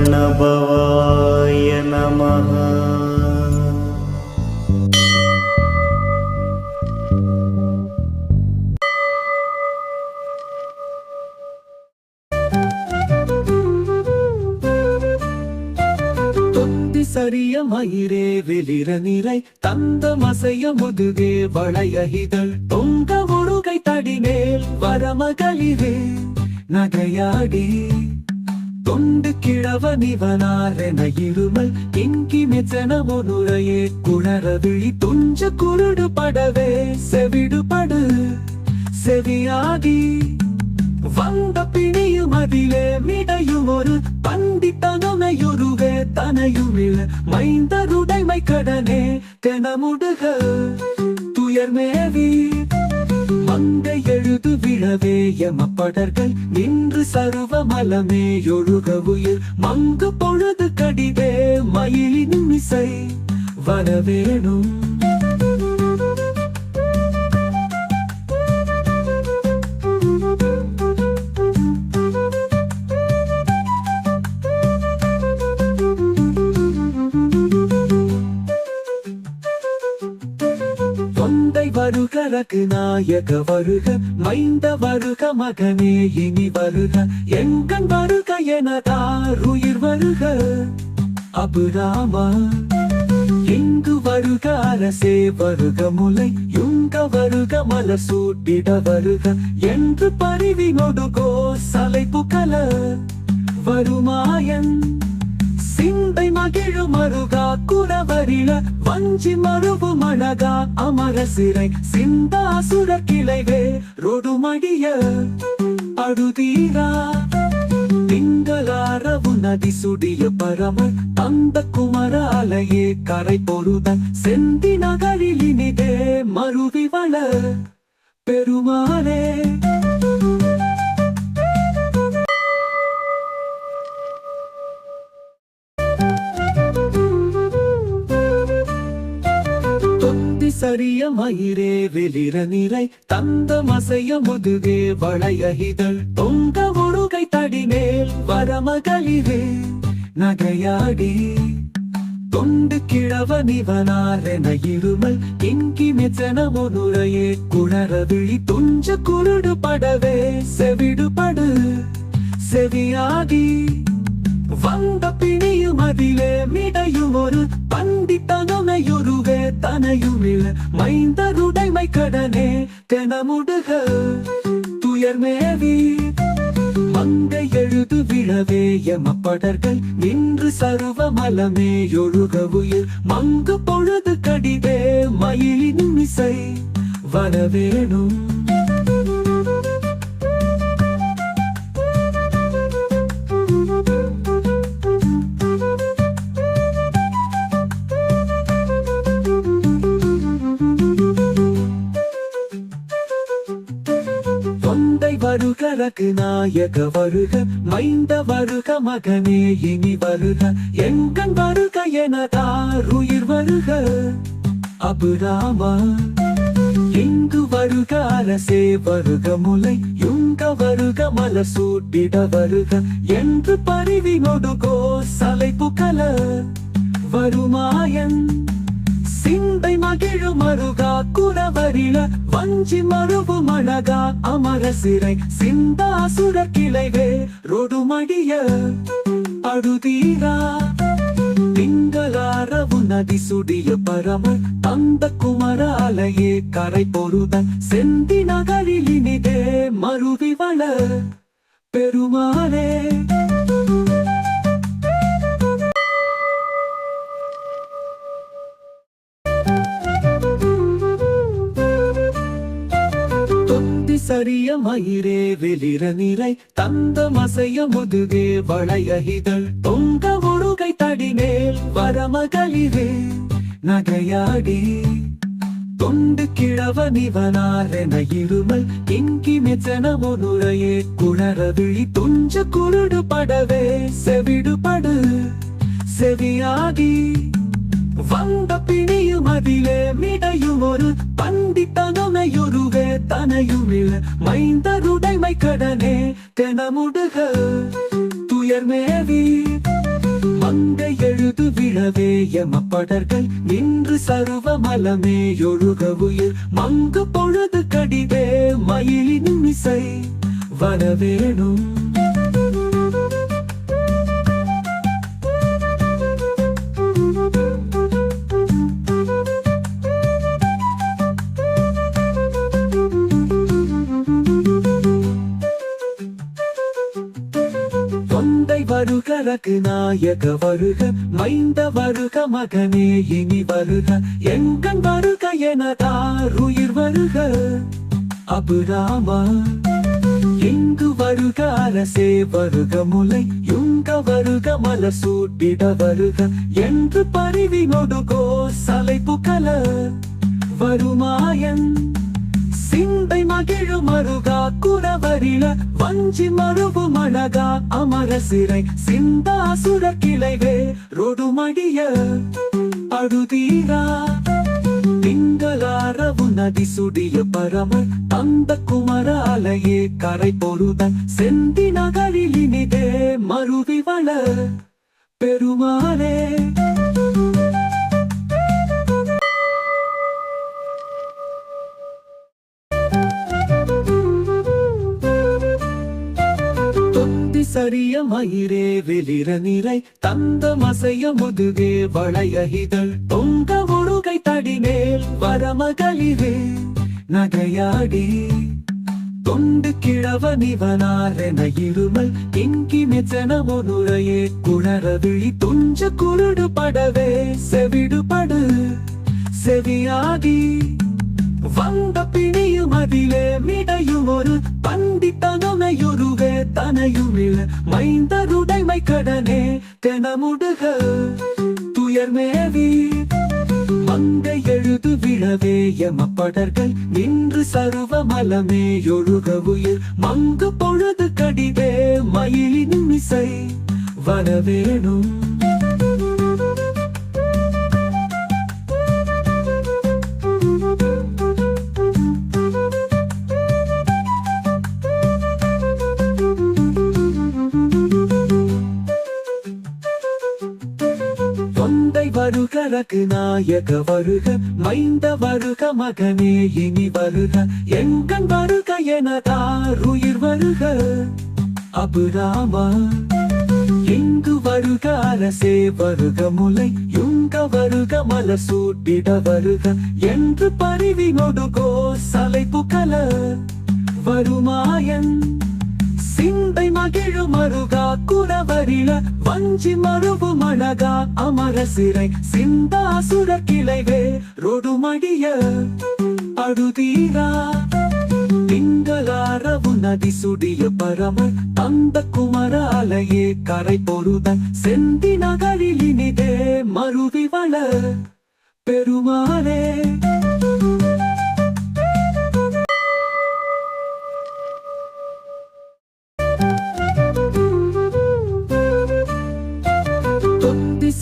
प्रणभवाय नमः தொந்தி சரிய மயிரே வெளிர நிறை தந்த மசைய முதுகே வளைய இதழ் தொங்க முருகை தடிமேல் வரமகளிரே நகையாடி தொண்டு கிழவ நிவனாரென இருமல் இங்கி மெச்சன முனுரையே குணர விழி துஞ்ச குருடு படவே செவிடுபடு செவியாகி. வந்த பிணியும் அதிலே மிடையும் ஒரு பண்டித்தனமையொருவே தனையுமிழ மைந்தருடைமை கடனே தெனமுடுக. துயர்மேவி மங்கை எழுது விழவே எமப்படர்கள் நின்று சருவ மலமே ஒழுக உயிர். மங்கு பொழுது கடிதே மயிலினும் இசை வரவேணும். thank you உலகு நாயக வருக மைந்த வருக மகனே இனி வருக. எங்கன் வருக எனதார் உயிர் வருக அபுராமா. இங்கு வருக அரசே வருக முலை. யுங்க வருக மலர் சூட்டிட வருக. என்று பரிவினொடு சலை புகல வருமாயன். சிந்தை மகிழு மருகா குறவரில வஞ்சி மருவு மணகா அமர சிறை சிந்தா சுர கிளைவே ரொடுமடிய அழுதீரா. திங்களாரவு நதி சுடிய பரமர் தந்த குமர அலையே கரை பொருதன் செந்தி நகரில் இனிதே மருவி வள பெருமாளே. மயிரே வெளிர நிறை தந்த மசைய முதுகே வளைய இதழ் தொங்க உருகை தடிமேல் வரமகளிரே நகையாடி. தொண்டு கிழவ நிவனாரென இருமல் இங்கி மெச்சன முனுரையே குணர விழி துஞ்ச குருடு படவே செவிடுபடு செவியாகி. வந்த பிணியும் அதிலே மிடையும் ஒரு பண்டித்தனமையுருவே தனையுமிழ மைந்தருடைமை கடனே தெனமுடுக. துயர்மேவி மங்கை எழுது விழவே எமப்படர்கள் நின்று சருவ மலமே ஒழுக உயிர். மங்கு பொழுது கடிவே மயிலின் இசை வரவேணும் அழகு நாயக வருக மைந்த வருக மகனே இனி வருக. எங்கன் வருக எனதார் உயிர் வருக. அபுராமா இங்கு வருக அரசே வருக முலை யுங்க வருக மலர் சூட்டிட வருக. என்று பரிவி நொடுகோ சலை புகல வருமாயன் சிந்தை மகிழு மருகா குறவரில வஞ்சி மருவு மழகா அமர சிறை சிந்தா சிந்தாசுர கிளைவே ரொடுமடிய அழுதீரா. திங்களாரவு நதி சுடிய பரம தந்த குமர அலையே கரை பொருத செந்தி நகரில் இனிதே மருவி வள பெருமாளே. கரிய மயிரே வெளிர நிறை தந்த மசைய முதுகே வளைய இதழ். தொங்க முருகை தடிமேல் வரமகளிரே நகையாடி. தொண்டு கிழவ நிவனாரென இருமல் இங்கி மிச்சன முனுரையே குணர விழி துஞ்ச குருடு படவே செவிடுபடு செவியாகி. வந்த பிணி அதிலே மிடையும் ஒரு பண்டித்தனமையுருவே தனையுமிழ மைந்தருடைமை கடனே தெனமுடுக. துயர்மேவி மங்கை எழுது விழவே எமப்படர்கள் நின்று சருவ மலமே ஒழுக உயிர் மங்கு பொழுது கடிவே மயிலினும் இசை வரவேணும். வருக நாயக வருக மைந்த வருக மகனே இனி வருக. எங்கன் வருக என உயிர் வருக. அபுராமா எங்கு வருக அரசே வருக முலை யுங்க வருக மல சூட்டிட வருக. என்று பரிவினொடு கோசலை புகல வருமாயன் சிந்தை மகிழு மருகா குறவரில வஞ்சி மருவு மழகா அமர சிறை சிந்தா சுர கிளைவே ரொடுமடிய அழுதீரா. திங்களாரவு நதி சுடிய பரம தந்த குமர அலையே கரை பொருதன் செந்தி நகரில் இனிதே மருவி வள பெருமானே தரிய மயிரே வெளிர நிறை தந்த மசைய முதுகே வளைய இதழ். தொங்க முழுகை தடிமேல் வரமகளிரே நகையாடி. தொண்டு கிழவ நிவனாரென இருமல் இங்கி மெச்சன முனுரையே குணர விழி. துஞ்ச குருடு படவே செவிடுபடு செவியாகி. வந்த பிணியும் அதிலே மிடையும் ஒரு பண்டித்தனமையுருவே தனையுமிழ மைந்தருடைமை கடனே தெனமுடுக துயர்மேவி மங்கை எழுது விழவே எமப்படர்கள் நின்று சருவ மலமே ஒழுக உயிர். மங்கு பொழுது கடிவே மயிலின் இசை வரவேணும். வருக நாயக வருக மைந்த வருக மகனே இனி வருக. எங்கன் வருக என தாருயிர் வருக அபுராமா. இங்கு வருக அரசே வருக முலை. யுங்க வருக மலர் சூட்டிட வருக. என்று பரிவினொடு கோசலை புகல வருமாயன். சிந்தை மகிழு மருகா குறவரில வஞ்சி மருவு மணகா அமர சிறை சிந்தா சுர கிளைவே ரொடுமடிய அழுதீரா. திங்களாரவு நதி சுடிய பரம தந்த குமர அலையே கரை பொருத செந்தி நகரில் இனிதே மருவி வள பெருமாளே.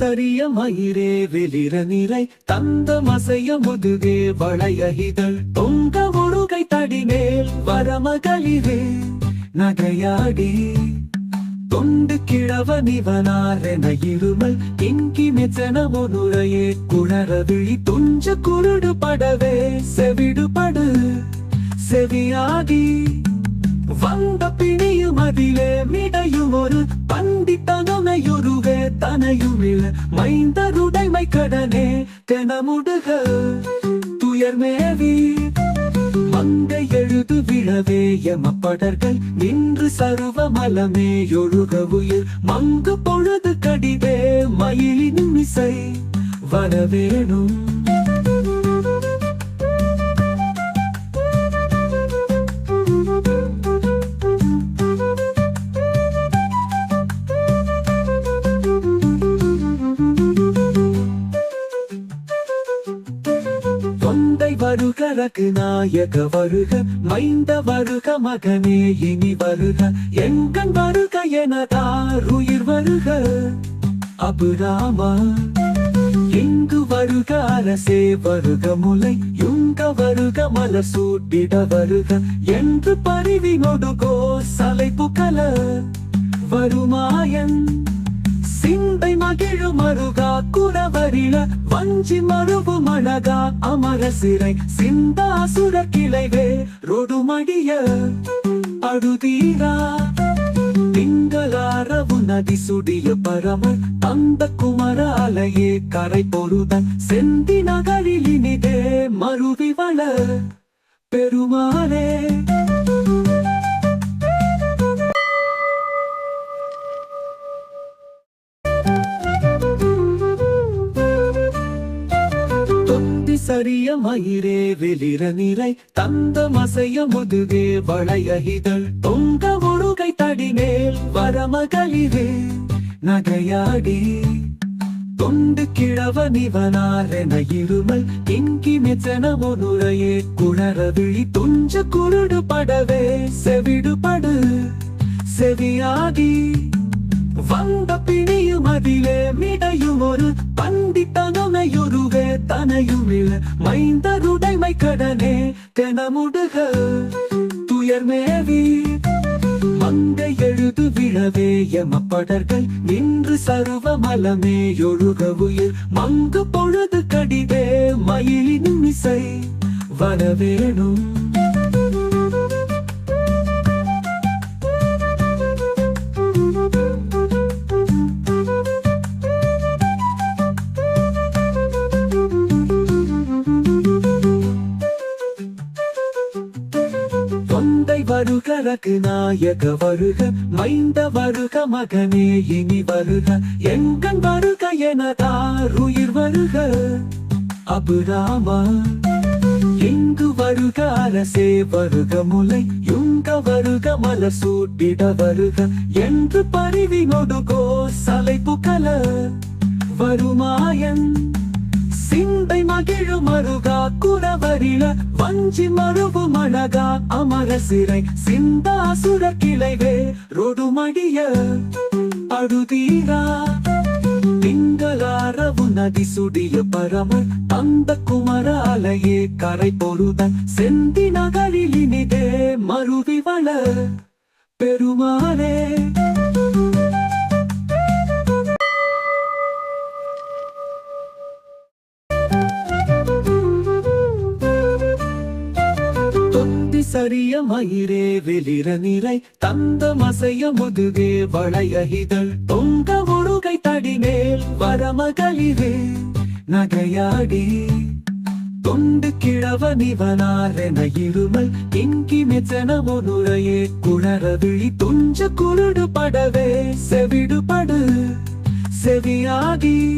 கரிய மயிரே வெளிர நிறை தந்த மசைய முதுகே வளைய இதழ். தொங்க முருகை தடிமேல் வரமகளிரே நகையாடி. தொண்டு கிழவ நிவனாரென இருமல் இங்கி மெச்சன முனுரையே குணர விழி துஞ்ச குருடு படவே செவிடுபடு செவியாகி. வந்த பிணியும் அதிலே மிடையும் ஒரு பண்டித்தனமையுருவே தனையுமிழ மைந்தருடைமை கடனே தெனமுடுக. துயர்மேவி மங்கை எழுது விழவே எமப்படர்கள் நின்று சருவ மலமே ஒழுக உயிர் மங்கு பொழுது கடிவே மயிலின் இசை வரவேணும் ரகு நாயக வருக மைந்த வருக மகனே இனி வருக. எங்கன் வருக எனதார் உயிர் வருக. அபுராமா இங்கு வருக அரசே வருக முலை யுங்க வருக மலர் சூட்டிட வருக. என்று பரிவி நொடுகோ சலை புகல வருமாயன் சிந்தை மகிழும் அருக வஞ்சி மறுபு மழகா அமர சிறை சிந்தா சிந்தாசுர கிளைவே ரொடுமடிய அழுதீரா? திங்களாரவு நதி சுடிய பரமன் அந்த குமர அலையே கரை பொருதன் செந்தி நகரில் இனிதே மருவி வள பெருமாளே. கரிய மயிரே வெளிர நிறை தந்த மசைய முதுகே வளையகிதழ் தொங்க ஒழுகை தடிமேல் வரமகளிரே நகையாடி. தொண்டு கிழவ நிவனாரென இருமல் இங்கி மெச்சன முனுரையே குணர விழி துஞ்ச குருடு படவே செவிடுபடு செவியாகி. வந்த பிணியும் அதிலே மிடையும் ஒரு பந்தி தனமையொருவே தனையுமிழ மைந்தருடைமை கடனே தெனமுடுக. துயர்மேவி மங்கை எழுது விழவே எமப்படர்கள் நின்று சருவ மலமே ஒழுக உயிர் மங்கு பொழுது கடிவே மயிலின் இசை வரவேணும். வருக ரகுநாயக வருக மைந்த வருக மகனே இனி வருக எங்கன் வருக எனதாருயிர் வருக. அபுராமா இங்கு வருக அரசே வருக முலை. யுங்க வருக மல சூட்டிட வருக. என்று பரிவினொடுகோ சலை புகல வருமாயன் சிந்தை மகிழு மருகா குலவரில வஞ்சி மருவு மழகா அமர சிறை சிந்தா சுர கிளைவே ரொடுமடிய அழுதீரா. திங்களாரவு நதி சுடிய பரமன் அந்த குமர அலையே கரை பொருத செந்தி நகரில் இனிதே மருவி வள பெருமானே தொந்தி சரிய மயிரே வெளிர நிறை தந்த மசைய முதுகே வளையகிதழ் தொங்க ஒழுகை தடிமேல் வரமகளிரே நகையாடி. தொண்டு கிழவ நிவனாரென இருமல் இங்கி மெச்சன முனுரையே குணர விழி. துஞ்ச குருடு படவே செவிடுபடு செவியாகி.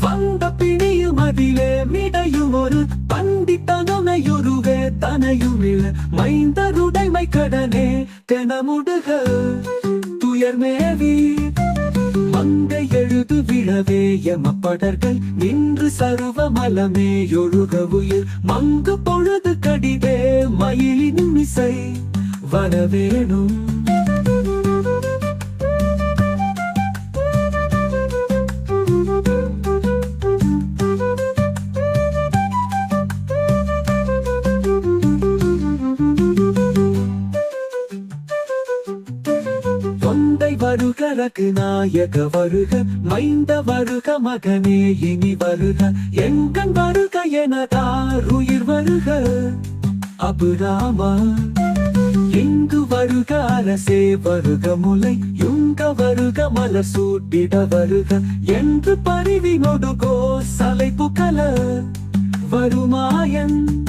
வந்த பிணியும் அதிலே மிடையும் ஒரு பண்டித்தனமையுருவே தனையுமிழ மைந்தருடைமை கடனே தெனமுடுக. துயர்மேவி மங்கை எழுது விழவே எமப்படர்கள் நின்று சருவ மலமே ஒழுக உயிர். மங்கு பொழுது கடிதே மயிலின் இசை வரவேணும். வருக நாயக வருக மைந்த வருக மகனே இனி வருக. எங்கன் வருக எனதாருயிர் வருக. அபுராமா இங்கு வருக அரசே வருக முலை. யுங்க வருக மலர் சூட்டிட வருக. என்று பரிவினொடு கோசலை புகல வருமாயன்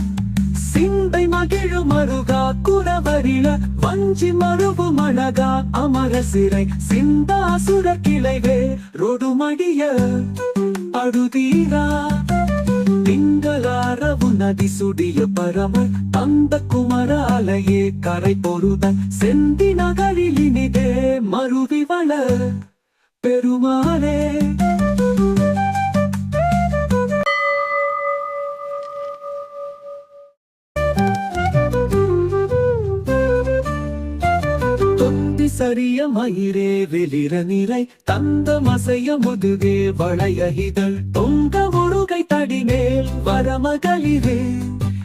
சிந்தை மகிழு மருகா குறவரில வஞ்சி மருவு மணகா அமர சிறை சிந்தா சிந்தாசுர கிளைவே ரொடுமடிய அழுதீரா. திங்களாரவு நதி சுடிய பரமன் தந்த குமர அலையே கரை பொருதன் செந்தி நகரில் இனிதே மருவி வள பெருமாளே. தொந்தி மயிரே வெளிர நிறை தந்த மசைய முதுகே வளையகிதழ் தொங்க முருகை தடிமேல் வரமகளிரே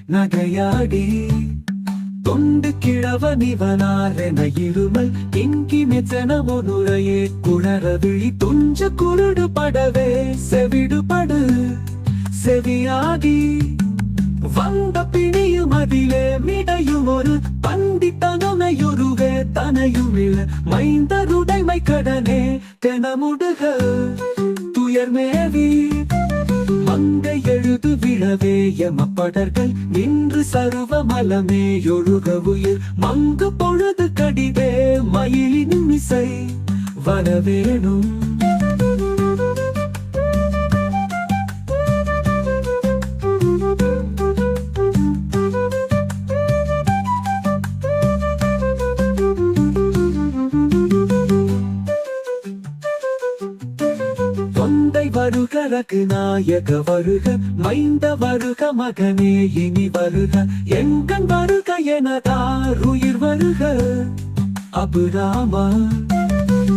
நகையாடி. தொண்டு கிழவனிவனாரென இருமல் இங்கி மெச்சன முனுரையே குணர விழி. துஞ்ச குருடு படவே செவிடுபடு செவியாகி. வந்த பிணியும் அதிலே மிடையும் ஒரு பண்டித்தனமையுருவே தனையுமிழ மைந்தருடைமை கடனே தெனமுடுக துயர்மேவி மங்கை எழுது விழவே எமப்படர்கள் நின்று சருவ மலமே ஒழுக உயிர் மங்கு பொழுது கடிதே மயிலின் இசை வரவேணும் நாயக வருக மைந்த வருக மகனே இனி வருக. எங்கன் வருக என தாருயிர் வருக. அபுராமா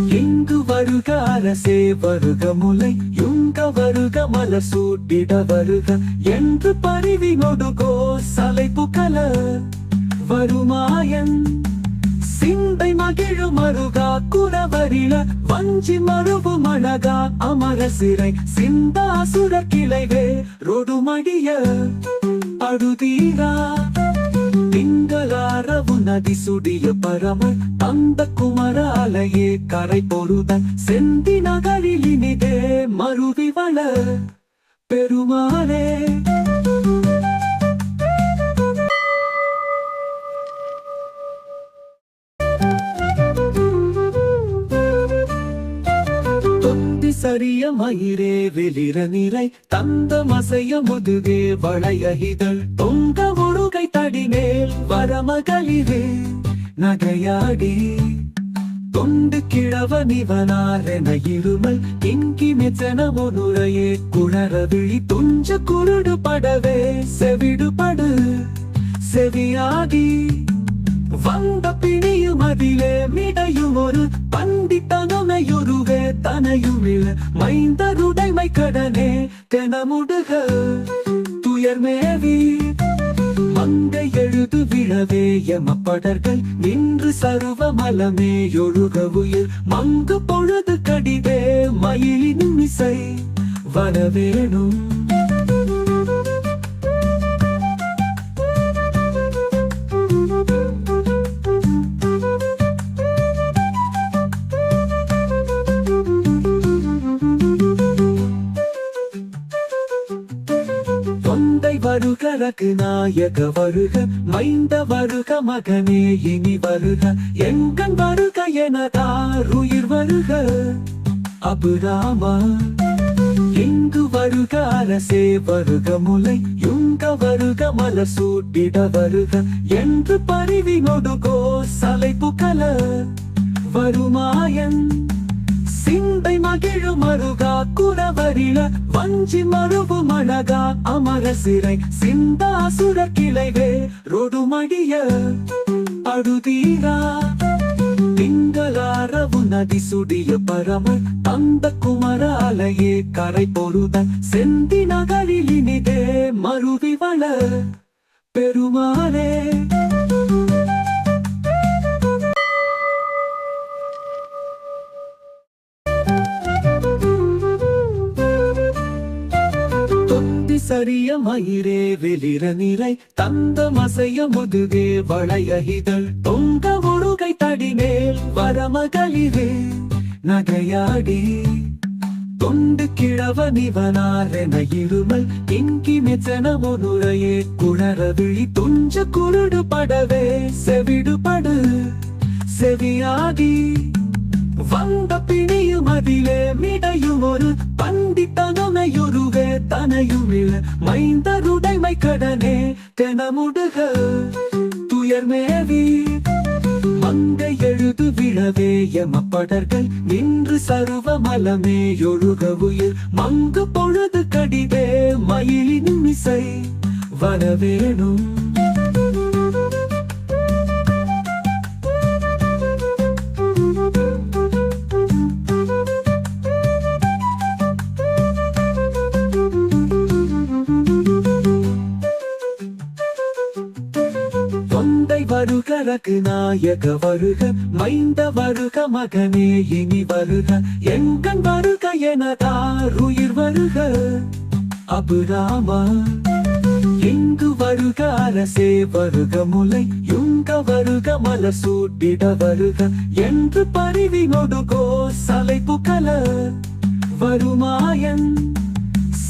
இங்கு வருக அரசே வருக முலை யுங்க வருக மலர் சூட்டிட வருக. என்று பரிவி நொடுகோ சலை புகல வருமாயன் சிந்தை மகிழு மருகா குறவரில வஞ்சி மறுபு மழகா அமர சிறை சிந்தா சிந்தாசுர கிளைவே ரொடுமடிய அழுதீரா. திங்களாரவு நதி சுடிய பரம அந்த குமர அலையே கரை பொருத செந்தி நகரில் இனிதே மருவி வள பெருமாளே. தொந்தி சரிய மயிரே வெளிர நிறை தந்த மசைய முதுகே வளையகிதழ் தொங்க ஒழுகை தடிமேல் வரமகளிரே நகையாடி. தொண்டு கிழவனிவனாரென இருமல் இங்கி மெச்சன முனுரையே குணர விழி துஞ்ச குருடு படவே செவிடுபடு செவியாகி. வந்த பிணியும் அதிலே மிடையும் ஒரு பந்தி தனமையொருவே தனையும் தனையுமிழ மைந்தருடைமை கடனே தெனமுடுக. துயர்மேவி மங்கை எழுது விழவே எமப்படர்கள் நின்று சருவ மலமே ஒழுக உயிர். மங்கு பொழுது கடிதே மயிலினும் இசை வரவேணும். வருக ரகுநாயக வருக மைந்த வருக மகனே இனி வருக. எங்கன் வருக எனதாருயிர் வருக அபுராமா. இங்கு வருக அரசே வருக முலை. யுங்க வருக மலர் சூட்டிட வருக. என்று பரிவினொடு கோசலை புகல வருமாயன். சிந்தை மகிழு மருகா குறவரில வஞ்சி மறுபு மழகா அமர சிறை சிந்தாசுர கிளைவே ரொடுமடிய அழுதீரா. திங்களாரவு நதி சுடிய பரம அந்த குமர அலையே கரை பொருத செந்தி நகரில் இனிதே மருவி வள பெருமானே கரிய மயிரே வெளிர நிறை தந்த மசைய முதுகே வளையகிதழ் தொங்க ஒழுகை தடிமேல் வரமகளிரே நகையாடி. தொண்டு கிழவனிவனாரென இருமல் இங்கி மெச்சன முனுரையே குணர விழி. துஞ்ச குருடு படவே செவிடுபடு செவியாகி. வந்த பிணியும் அதிலே மிடையும் ஒரு பண்டித்தனமையுருவே தனையுமிழ மைந்தருடைமை கடனே தெனமுடுக. துயர்மேவி மங்கை எழுது விழவே எமப்படர்கள் நின்று சருவ மலமே ஒழுக உயிர் மங்கு பொழுது கடிதே மயிலின் இசை வரவேணும். அழகு நாயக வருக மைந்த வருக மகனே இனி வருக. எங்கன் வருக எனதாருயிர் வருக அபுராமா. இங்கு வருக அரசே வருக முலை. யுங்க வருக மலர் சூட்டிட வருக. என்று பரிவி நொடுகோ சலை புகல வருமாயன்.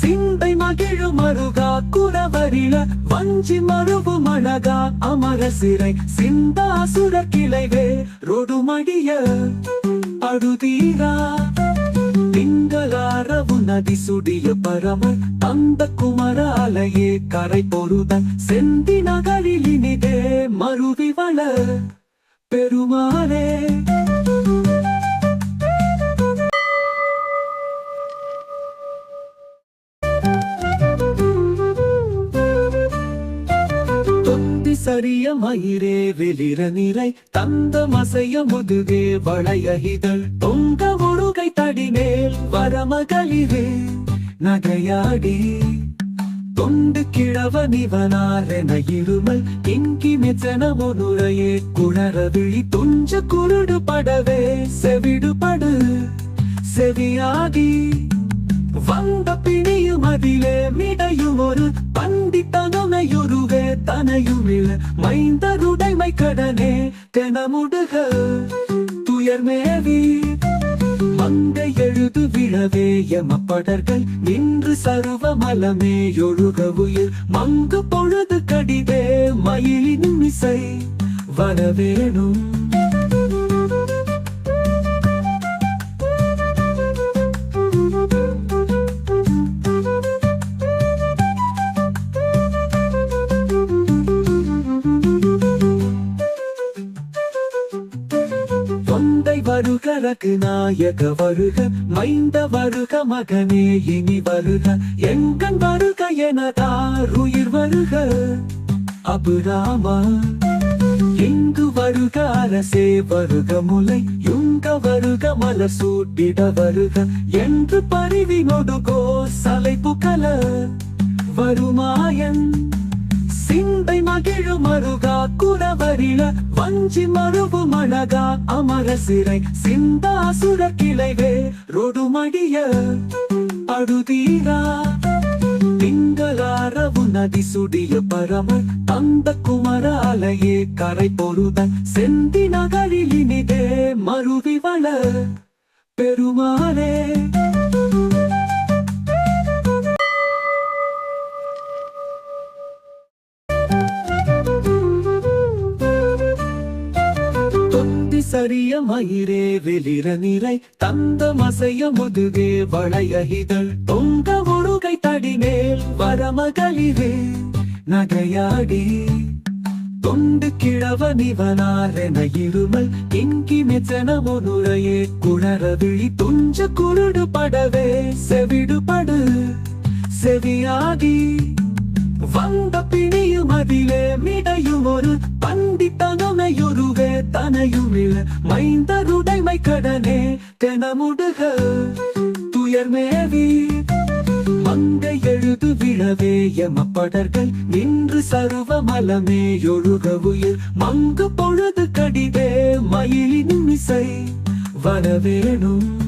சிந்தை மகிழு மருகா குறவரில வஞ்சி மருவு மணகா அமர சிறை சிந்தா சுர கிளைவே ரொடுமடிய அழுதீரா. திங்களாரவு நதி சுடிய பரமர் அந்த குமர அலையே கரை பொருதன் செந்தி நகரில் இனிதே மருவி வள பெருமாளே தொந்தி மயிரே வெளிர நிறை தந்த மசைய முதுகே வளையகிதழ் தொங்க உருகை தடிமேல் வரமகளிரே நகையாடி. தொண்டு கிழவ நிவனாரென இருமல் இங்கி மெச்சன முனுரையே குணர விழி துஞ்ச குருடு படவே செவிடுபடு செவியாகி. வந்த பிணியும் அதிலே மிடையும் ஒரு பண்டித்தனமையுருவே தனையுமிழ மைந்தருடைமை கடனே தெனமுடுக. துயர்மேவி மங்கை எழுது விழவே எமப்படர்கள் நின்று சருவ மலமே ஒழுக உயிர். மங்கு பொழுது கடிவே மயிலின் இசை வரவேணும். ரகுநாயக வருக மைந்த வருக மகனே இனி வருக. எங்கன் வருக எனதாருயிர் வருக அபுராமா. இங்கு வருக அரசே வருக முலை. யுங்க வருக மலர் சூட்டிட வருக. என்று பரிவினொடு சலை புகல வருமாயன். சிந்தை மகிழு மருகா குறவரில வஞ்சி மருவு மழகா அமர சிறை சிந்தா சுர கிளைவே ரொடுமடிய அழுதீரா. திங்களாரவு நதி சுடிய பரம அந்த குமர அலையே கரை பொருத செந்தி நகரில் இனிதே மருவி வள பெருமாளே. தொந்தி மயிரே வெளிர நிறை தந்த மசைய முதுகே வளையகிதழ் தொங்க முருகை தடிமேல் வரமகளிரே நகையாடி. தொண்டு கிழவ நிவனாரென இருமல் இங்கி மெச்சன முனுரையே குணரவிழி துஞ்ச குருடு படவே செவிடுபடு செவியாகி. வந்த பிணியும் அதிலே மிடையும் ஒரு பந்தி பண்டித்தனமையுருவே தனையுமிழ மைந்தருடைமை கடனே தெனமுடுக. துயர்மேவி மங்கை எழுது விழவே எமப்படர்கள் நின்று சர்வ மலமே ஒழுக உயிர் மங்கு பொழுது கடிதே மயிலின் இசை வரவேணும்.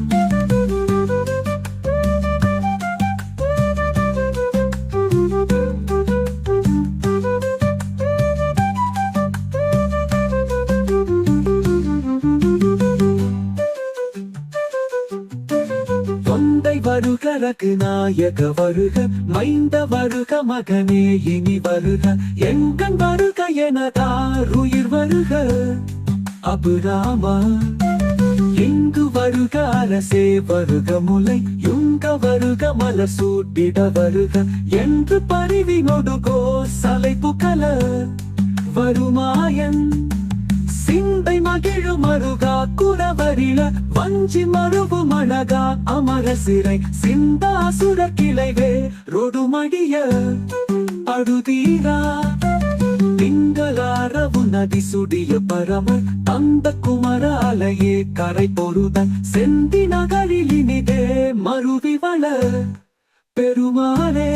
வருக ரகுநாயக வருக மைந்த வருக மகனே இனி வருக. எங்கன் வருக எனதாருயிர் வருக. அபுராமா இங்கு வருக அரசே வருக முலை யுங்க வருக மலர் சூட்டிட வருக. என்று பரிவினொடு கோசலை புகல வருமாயன் சிந்தை மகிழு மருகா குறவரில வஞ்சி மருவு மழகா அமர சிறை சிந்தா சுர கிளைவே ரொடுமடிய அழுதீரா. திங்களாரவு நதி சுடிய பரம அந்த குமர அலையே கரை பொருதன் செந்தி நகரில் இனிதே மருவி வள பெருமானே